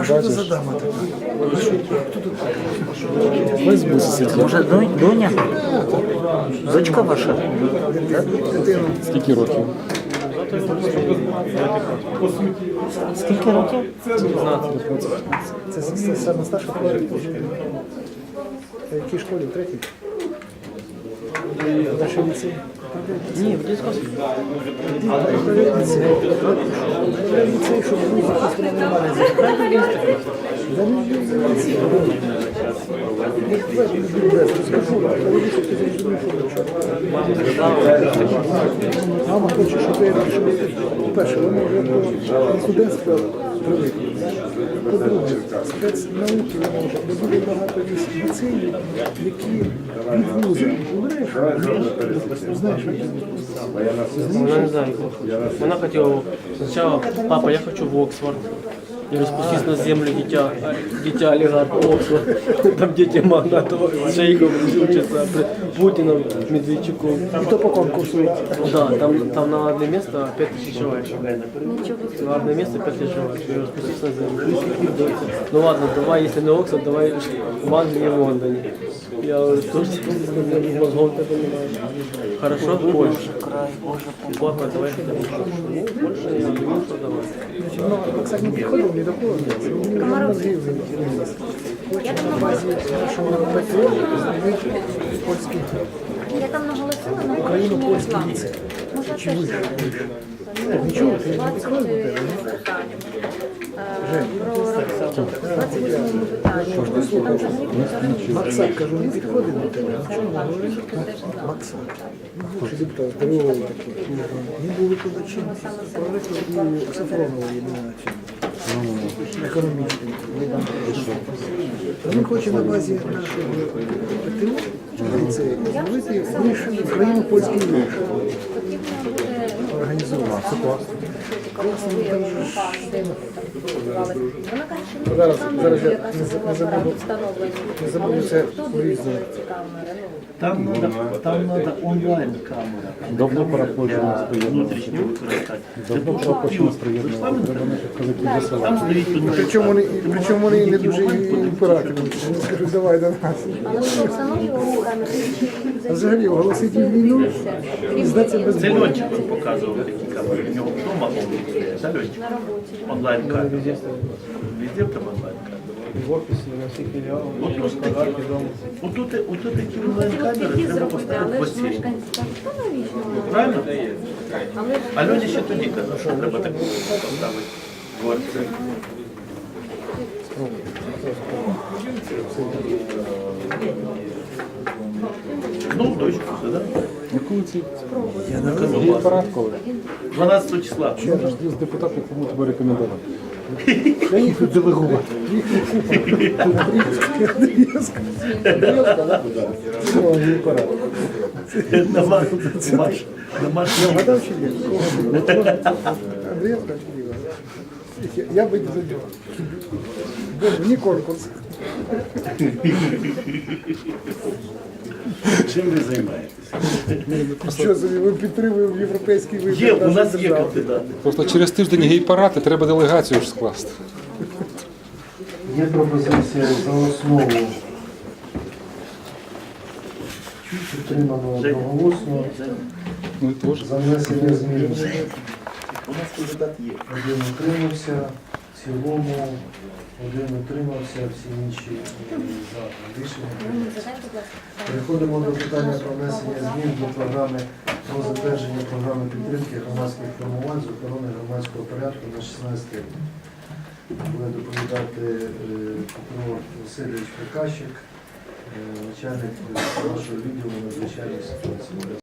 А що це за дама така? Може, доня? Дочка ваша? Скільки років? Скільки років? Це, це саме старша школа. В якій школі? В третій? В нашій ліцеї? Ні, в що Мама хоче, щоб я перше, вона вже студентства привикла. По-друге, спецнауки вона вже, бо дуже багато є ліцеїв, які від вуза. Знаєш, знаєш, Вона не знаю. Вона хотіла спочатку, папа, я хочу в Оксфорд. И распустись на землю дитя, дитя олигарха Оксфорд. Там дети магнатов, шейхов учатся, Путиным, Медведчуком. і то по конкурсу. Да, там, там на одно место 5000 человек. На одно место 5000 человек. И. Ну ладно, давай, если не Оксфорд, давай в Англии, в Лондоне. Я тоже мозгом ты понимаешь. Хорошо, Польша. Папа, давай хотя бы Польша, я думаю, давай. Не підходив ні до кого. Мені мозгів замінилися. Хочу на базі нашого патріоту зробити польський Я там наголосила Може, це Нічого, ти не 20 підходив до тебе. Е, Про роботу. 28 питання. Там взагалі півтора. Максак, кажу, не підходить до тебе. Це. Бувший депутат, здоровий такий. Він хоче на базі нашого ПТУ ліцею зробити вищий україно-польський виш. Потрібно буде ну, Організувати. Це класно. класно, працювали. Вона каже, що ну, Зараз- зараз я яка не за- забуду. Не забуду Але це хто дивиться ці камери? Ну, Там надо, там надо онлайн камера. Давно пора почали приєднуватися. Давно пора. Треба козаків веселити. Причому вони, причому вони не дуже імперативні. Вони скажуть, давай до нас. Але ми встановлювали камери. Взагалі оголосити війну і здатися без Це. Льонченко показував такі камери. У нього вдома. На роботі. Онлайн камери. Везде стоит. Везде там онлайн камери. В офисе, на всех филиалах. От и в ось такі, Краснодарі, дома. отут, отут такі онлайн Хотіли камери під'їзд треба поставити в але басейн. Правильно? Але А Льоня ще тоді казав, що треба таку поставити в дворці. Ну, дочку, да? Яку ці? Я парад коли? 12 числа. Я ж з депутатів кому тебе рекомендував. Я їх тут делегувати. Їх купа. Андріївська. Андріївська, да? О, не парад. На Маш, на Маш, на Маш. Я вгадав чи ні? Кого? Андріївська чи Ліва? Я- Я би не забив. Боже, мені конкурс. Чим ви займаєтесь? Що ми підтримуємо європейський вибір. Є, у нас є кандидати. Просто через тиждень гей-парад і треба делегацію ж скласти. Є пропозиція за основу. Підтримано одноголосно. Ну і теж. За внесення змін. У нас кандидат є. Один утримався. Цілому один утримався, всі інші е, за рішення. прийнято. будь ласка. Переходимо до питання про внесення змін до програми про затвердження програми підтримки громадських формувань з охорони громадського порядку на 16 рік. Буде доповідати е, Петро Васильович Приказчик, е, начальник нашого відділу надзвичайних ситуацій.